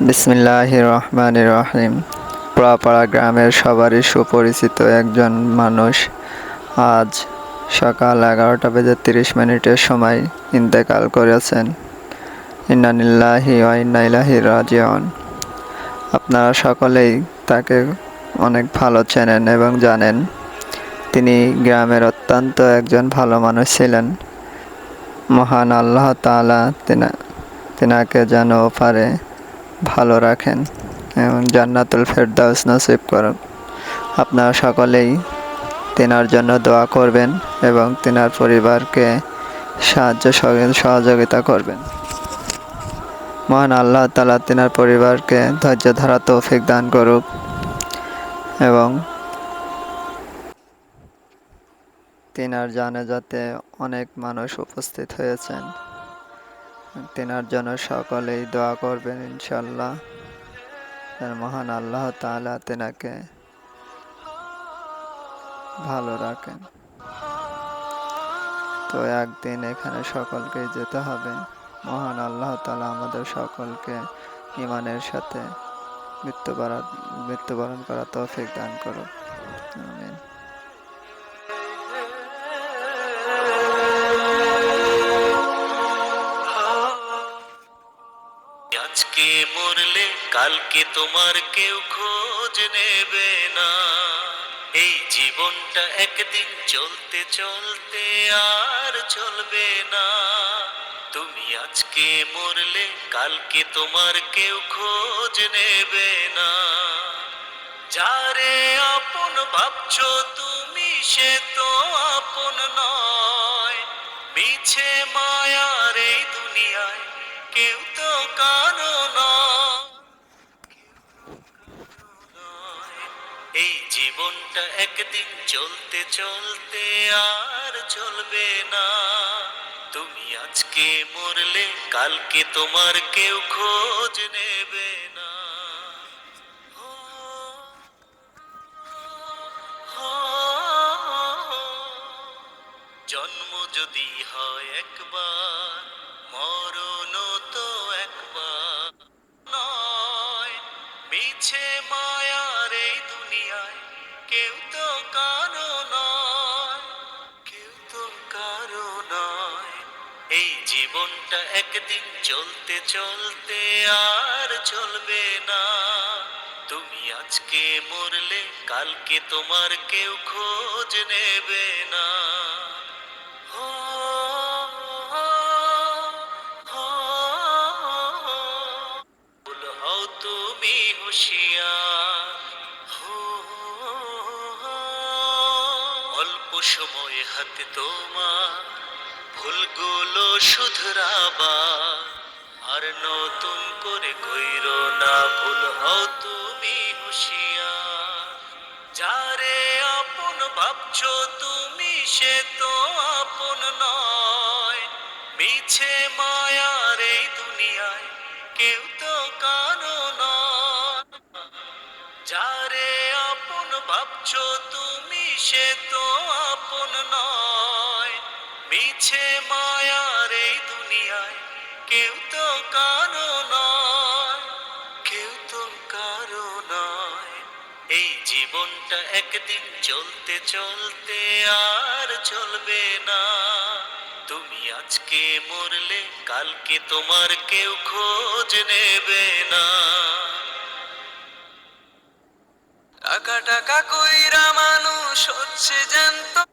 বিসমিল্লাহ রহমান রহিম পোড়াপাড়া গ্রামের সবারই সুপরিচিত একজন মানুষ। আজ সকাল এগারোটা বেজে তিরিশ মিনিটের সময় ইন্তেকাল করেছেন। ইন্নানিল্লাহি ইন্নাইলাহি রাজিউন। আপনারা সকলেই তাকে অনেক ভালো চেনেন এবং জানেন। তিনি গ্রামের অত্যন্ত একজন ভালো মানুষ ছিলেন। মহান আল্লাহ তাআলা তিনা, তিনাকে যেন পারে ভালো রাখেন। এবং জান্নাতুল ফেরদাউস নসিব করুন। আপনারা সকলেই তেনার জন্য দোয়া করবেন এবং তেনার পরিবারকে সাহায্য সহযোগিতা করবেন। মহান আল্লাহ তালা তেনার পরিবারকে ধৈর্য ধারা তৌফিক দান করুক এবং তেনার জানে যাতে অনেক মানুষ উপস্থিত হয়েছেন। তেনার জন্য সকলেই দোয়া করবেন ইনশাল্লাহ। মহান আল্লাহ তাআলা তেনাকে ভালো রাখেন। তো একদিন এখানে সকলকে যেতে হবে। মহান আল্লাহ তাআলা আমাদের সকলকে ইমানের সাথে মৃত্যুবরণ মৃত্যুবরণ করা তৌফিক দান করুক। আজকে মরলে কালকে তোমার কেউ খোঁজ নেবে না। এই জীবনটা একদিন চলতে চলতে আর চলবে না। তুমি আজকে মরলে কালকে তোমার কেউ খোঁজ নেবে না। যারে আপন ভাবছ তুমি সে তো আপন নয়। মিছে মায়ার এই জীবনটা একদিন চলতে চলতে আর চলবে না। তুমি আজকে মরলে, কালকে তোমার কেউ খোঁজ নেবে না। জন্ম যদি হয় একবার মরণ তো একবার। নয়, মিছে মায়ার কারও নয়, কেউ তো কারও নয়। এই জীবনটা একদিন চলতে চলতে আর চলবে না। তুমি আজকে মরলে, কালকে তোমার কেউ খোঁজ নেবে না। তুমি হুঁশিয়ার। সময় হাতে তোমার ভুলগুলো শুধরাবা। আর নতুন করে কইর না ভুল হও তুমি হুঁশিয়ার। যারে আপন ভাবছ তুমি সে তো আপন নয়। মিছে মায়ার এই দুনিয়ায় কেউ তো কারও নয়। যারে আপন ভাবছ তুমি সে মিছে মায়ার এই দুনিয়ায়। কেউ তো কারও নয়, কেউ তো কারও নয়। এই জীবনটা একদিন চলতে চলতে আর চলবে না। তুমি আজকে মরলে, কালকে তোমার কেউ খোঁজ নেবে না। টাকা টাকা কইরা মানুষ হচ্ছে জ্যান্ত।